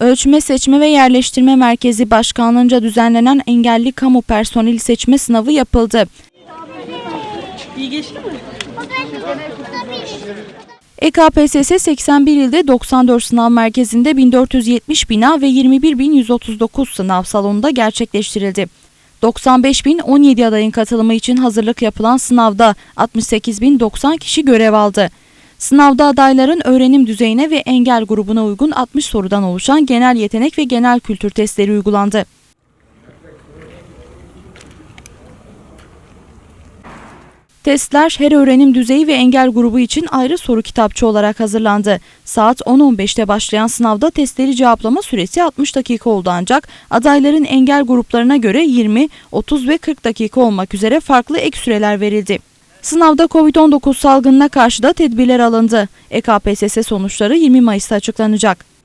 Ölçme, Seçme ve Yerleştirme Merkezi Başkanlığınca düzenlenen engelli kamu personeli seçme sınavı yapıldı. E EKPSS 81 ilde 94 sınav merkezinde 1470 bina ve 21.139 sınav salonunda gerçekleştirildi. 95.017 adayın katılımı için hazırlık yapılan sınavda 68.090 kişi görev aldı. Sınavda adayların öğrenim düzeyine ve engel grubuna uygun 60 sorudan oluşan genel yetenek ve genel kültür testleri uygulandı. Testler her öğrenim düzeyi ve engel grubu için ayrı soru kitapçı olarak hazırlandı. Saat 10.15'te başlayan sınavda testleri cevaplama süresi 60 dakika oldu ancak adayların engel gruplarına göre 20, 30 ve 40 dakika olmak üzere farklı ek süreler verildi. Sınavda Covid-19 salgınına karşı da tedbirler alındı. EKPSS sonuçları 20 Mayıs'ta açıklanacak.